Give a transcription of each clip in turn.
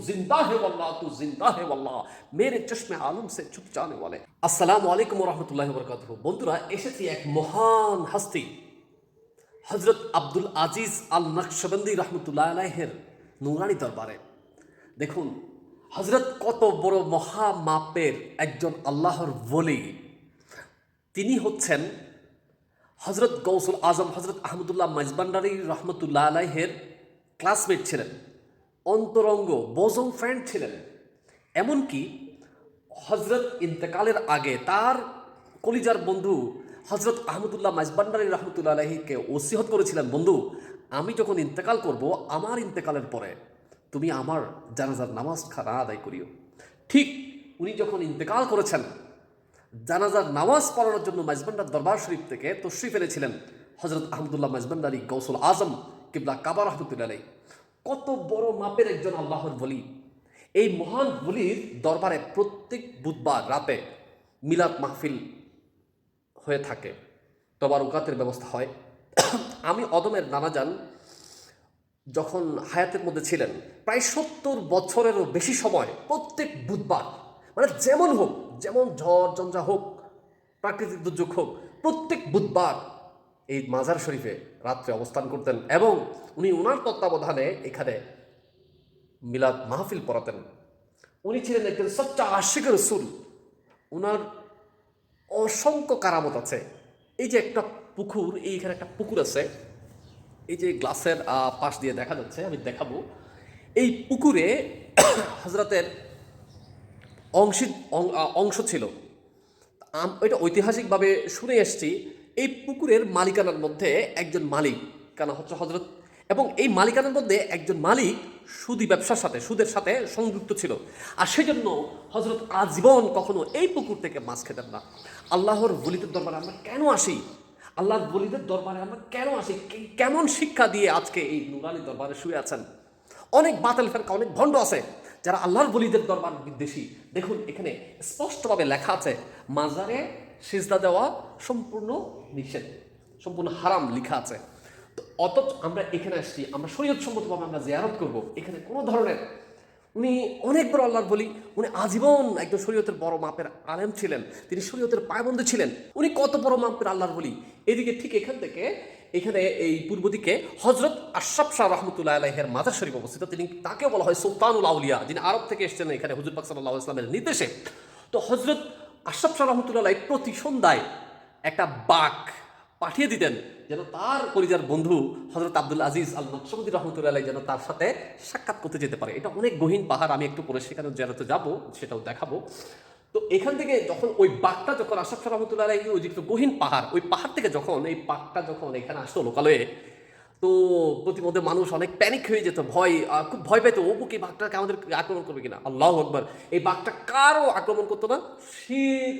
जिंदा है वल्लाह तू जिंदा है वल्लाह मेरे चश्मे आलम से छुप जाने वाले আসসালামু আলাইকুম রহমতুল্লাহ বরকাত বন্ধুরা এসেছি এক মহান হাস্তি হজরত আব্দুল আজিজ আল নকশবন্দি রহমতুল্লাহ আলাইহের নুরানি দরবারে দেখুন হজরত কত বড় মহা মাপের একজন আল্লাহর বলি তিনি হচ্ছেন হজরত গৌসুল আজম হজরত আহমদুল্লাহ মাজবান্ডারি রহমতুল্লাহ আলাইহের ক্লাসমেট ছিলেন অন্তরঙ্গ বোজম ফ্রেন্ড ছিলেন। এমনকি হজরত ইন্তেকালের আগে তার কলিজার বন্ধু হজরত আহমদুল্লাহ মাজবান্ডারি রহমতুল্লাহ আলাহিকে ওসিহত করেছিলেন, বন্ধু, আমি যখন ইন্তেকাল করব, আমার ইন্তেকালের পরে তুমি আমার জানাজার নামাজ খানা আদায় করিও। ঠিক উনি যখন ইন্তেকাল করেছেন, জানাজার নামাজ পড়ানোর জন্য মাজবান্ডার দরবার শরীফ থেকে তশরিফ ফেলেছিলেন হজরত আহমদুল্লাহ মাজবান্ডারি গৌসুল আজম কিবলা কাবা রহমতুল্লাহ আলাই কত বড় মাপের একজন আল্লাহর বলি এই মহান বলির দরবারে প্রত্যেক বুধবার রাতে মিলাদ মাহফিল হয়ে থাকে। তবারুকাতের ব্যবস্থা হয়। আমি অদমের নানাজান যখন হায়াতের মধ্যে ছিলেন, প্রায় সত্তর বছরেরও বেশি সময় প্রত্যেক বুধবার মানে যেমন হোক, যেমন ঝড়, ঝঞ্ঝা হোক, প্রাকৃতিক দুর্যোগ হোক, প্রত্যেক বুধবার এই মাজার শরীফে রাত্রে অবস্থান করতেন এবং উনি ওনার তত্ত্বাবধানে এখানে মিলাদ মাহফিল পড়াতেন। উনি ছিলেন একজন সচ্চা আশিক রসুল। ওনার অসংখ্য কারামত আছে। এই যে একটা পুকুর এইখানে একটা পুকুর আছে। এই যে গ্লাসের পাশ দিয়ে দেখা যাচ্ছে, আমি দেখাবো। এই পুকুরে হজরতের অংশী অংশ ছিল। এটা ঐতিহাসিকভাবে শুনে এসছি এই পুকুরের মালিকানার মধ্যে একজন মালিক, কেন হচ্ছে হজরত এবং এই মালিকানার মধ্যে একজন মালিক সুদি ব্যবসার সাথে, সুদের সাথে সংযুক্ত ছিল। আর সেজন্য হজরত আজীবন কখনো এই পুকুর থেকে মাছ খেতেন না। আল্লাহর বলিদের দরবারে আমরা কেন আসি? আল্লাহর বলিদের দরবারে আমরা কেন আসি? কেমন শিক্ষা দিয়ে আজকে এই নুরানি দরবারে শুয়ে আছেন? অনেক বাতিল ফেরকা, অনেক ভণ্ড আছে যারা আল্লাহর বলিদের দরবার বিদ্বেষী। দেখুন, এখানে স্পষ্টভাবে লেখা আছে, মাজারে সিজদা দেওয়া সম্পূর্ণ নিষেধ, সম্পূর্ণ হারাম লেখা আছে। তো অথচ আমরা এখানে আসছি, আমরা শরীয়ত সম্মতভাবে আমরা জিয়ারত করব, এখানে কোনো ধরনের, উনি অনেক বড় আল্লাহর বলি, উনি আজীবন একজন শরীয়তের বড় মাপের আলেম ছিলেন, তিনি শরীয়তের পায়বন্ধু ছিলেন, উনি কত বড় মাপের আল্লাহর বলি। এদিকে ঠিক এখান থেকে, এখানে এই পূর্ব দিকে হজরত আশরাফ শাহ রহমতুল্লাহ আলাইহের মাজার শরীফ অবস্থিত, তিনি তাকে বলা হয় সুলতানুল আউলিয়া, যিনি আরব থেকে এসেছেন এখানে হুজুর পাক সাল্লাহ ইসলামের নির্দেশে। তো হজরত আশরাফ শাহ রহমতুল্লাহ প্রতি সন্ধ্যায় একটা বাঘ পাঠিয়ে দিতেন যেন তার পরিজার বন্ধু হজরত আব্দুল আজিজ আল নকশবুদ্দি রহমতুল্লাহ যেন তার সাথে সাক্ষাৎ করতে যেতে পারে। এটা অনেক গহীন পাহাড়, আমি একটু পরে সেখানে জেলাতে যাব, সেটাও দেখাবো। তো এখান থেকে যখন ওই বাঘটা যখন আশাফ শাহ রহমতুল্লাহ ওই যে একটু গহীন পাহাড়, ওই পাহাড় থেকে যখন এই বাঘটা যখন এখানে আসতো লোকালয়ে তো প্রতিমধ্যে মানুষ অনেক প্যানিক হয়ে যেত, ভয় খুব ভয় পেত ও কি বাঘটাকে আমাদের আক্রমণ করবে কিনা? আল্লাহ আকবার। এই বাঘটা কারও আক্রমণ করতো না।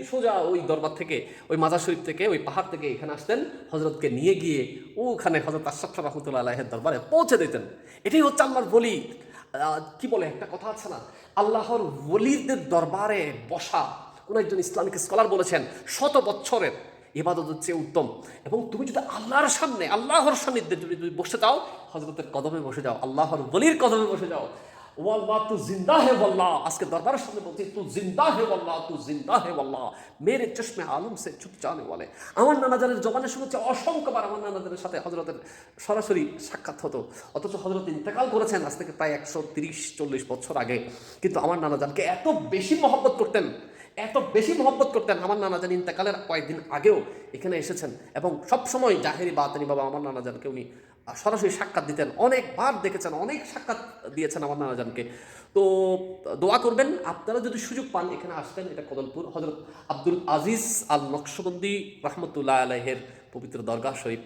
সোজা ওই দরবার থেকে, ওই মাজার শরীফ থেকে, ওই পাহাড় থেকে এখানে আসতেন হজরতকে নিয়ে গিয়ে ওখানে হজরত আশরাফ রহমতুল্লাহ আলাহের দরবারে পৌঁছে দিতেন। এটাই হচ্ছে আল্লাহর বলি কি বলে, একটা কথা আছে না? আল্লাহর বলিদের দরবারে বসা, কোন একজন ইসলামিক স্কলার বলেছেন, শত বছরের ইবাদত হচ্ছে উত্তম। এবং তুমি যদি আল্লাহর সামনে, আল্লাহর সান্নিধ্যে যদি তুমি বসে যাও হজরতের কদমে বসে যাও, আল্লাহর বলির কদমে বসে যাও, ওয়াল্লাহ তু জিন্দা হে বল্লাহ আজকে দরবারের সামনে বলছি, তু জিন্দা হে বল্লাহ তু জিন্দা হে বল্লাহ মেরে চশমে আলম সে চুপ জানে বলে। আমার নানাজানের জবানে শুনেছে অসংখ্যবার আমার নানাজানের সাথে হজরতের সরাসরি সাক্ষাৎ হতো। অথচ হজরত ইন্তেকাল করেছেন আজ থেকে প্রায় একশো তিরিশ, চল্লিশ বছর আগে। কিন্তু আমার নানাজানকে এত বেশি মহব্বত করতেন এত বেশি মহব্বত করতেন আমার নানাজান ইন্তেকালের কয়েকদিন আগেও এখানে এসেছেন এবং সবসময় জাহেরি বাতানি বাবা আমার নানাজানকে উনি সরাসরি সাক্ষাৎ দিতেন, অনেকবার দেখেছেন, অনেক সাক্ষাৎ দিয়েছেন আমার নানাজানকে তো, দোয়া করবেন, আপনারা যদি সুযোগ পান এখানে আসবেন, এটা কদলপুর হজরত আব্দুল আজিজ আল নকশবন্দি রহমতুল্লাহ আলাইহের পবিত্র দরগা শরীফ।